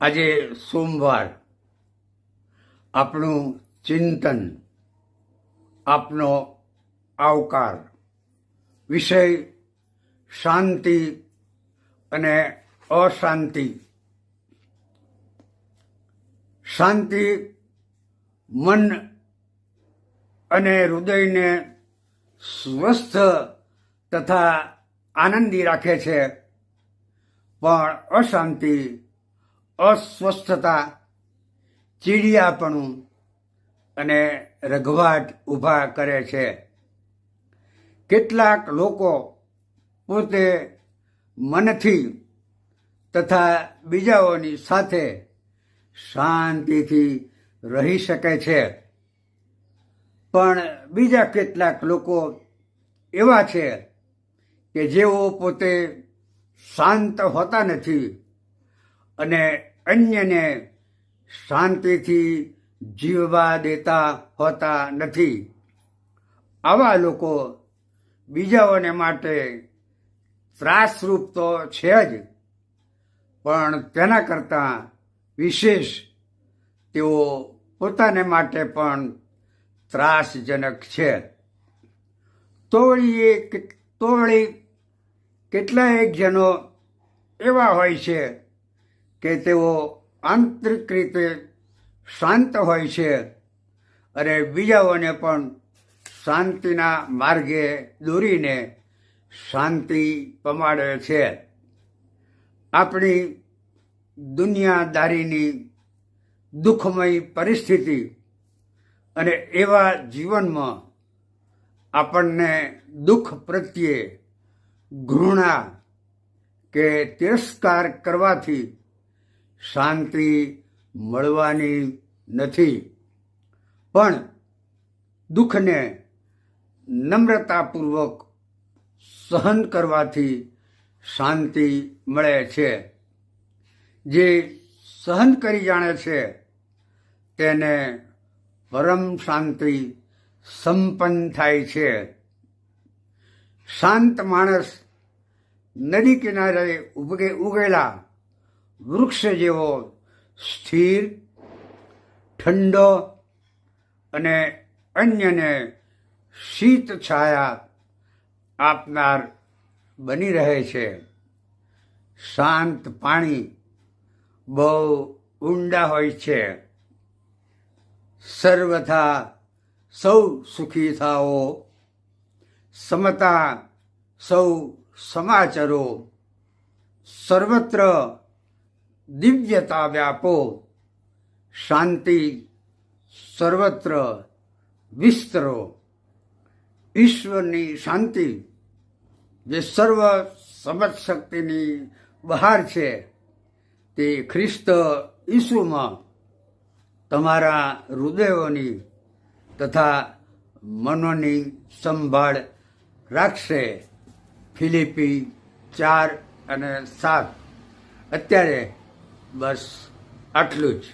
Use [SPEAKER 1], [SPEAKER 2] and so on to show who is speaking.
[SPEAKER 1] આજે સોમવાર આપણું ચિંતન, આપનો આવકાર, વિષય શાંતિ અને અશાંતિ. શાંતિ મન અને હૃદયને સ્વસ્થ તથા આનંદી રાખે છે, પણ અશાંતિ અસ્વસ્થતા, ચીડિયાપણું અને રઘવાટ ઊભા કરે છે. કેટલાક લોકો પોતે મનથી તથા બીજાઓની સાથે શાંતિથી રહી શકે છે. પણ બીજા કેટલાક લોકો એવા છે કે જેઓ પોતે શાંત હોતા નથી. અને અન્યને શાંતિથી જીવવા દેતા હોતા નથી. આવા લોકો બીજાઓને માટે ત્રાસરૂપ તો છે જ, પણ તેના કરતાં વિશેષ તેઓ પોતાને માટે પણ ત્રાસજનક છે. તોળી એ તોળી તો કેટલાયક જનો એવા હોય છે કે તેઓ આંતરિક રીતે શાંત હોય છે અને બીજાઓને પણ શાંતિના માર્ગે દોરીને શાંતિ પમાડે છે. આપણી દુનિયાદારીની દુઃખમય પરિસ્થિતિ અને એવા જીવનમાં આપણને દુઃખ પ્રત્યે ઘૃણા કે તિરસ્કાર કરવાથી શાંતિ મળવાની નથી. પણ દુઃખને નમ્રતાપૂર્વક સહન કરવાથી શાંતિ મળે છે. જે સહન કરી જાણે છે, તેને પરમ શાંતિ સંપન્ન થાય છે. શાંત માણસ નદી કિનારે ઉગે, ઉગેલા વૃક્ષ જેવો સ્થિર, ઠંડો અને અન્યને શીત છાયા આપનાર બની રહે છે. શાંત પાણી બહુ ઊંડા હોય છે. સર્વથા સૌ સુખી થાઓ. સમતા સૌ સમાચરો. સર્વત્ર દિવ્યતા વ્યાપો શાંતિ સર્વત્ર વિસ્તરો. ઈશ્વરની શાંતિ, જે સર્વ સમજ શક્તિની બહાર છે, તે ખ્રિસ્ત ઈસુમાં તમારા હૃદયોની તથા મનોની સંભાળ રાખશે. ફિલિપી ચાર અને સાત. અત્યારે બસ આટલું જ.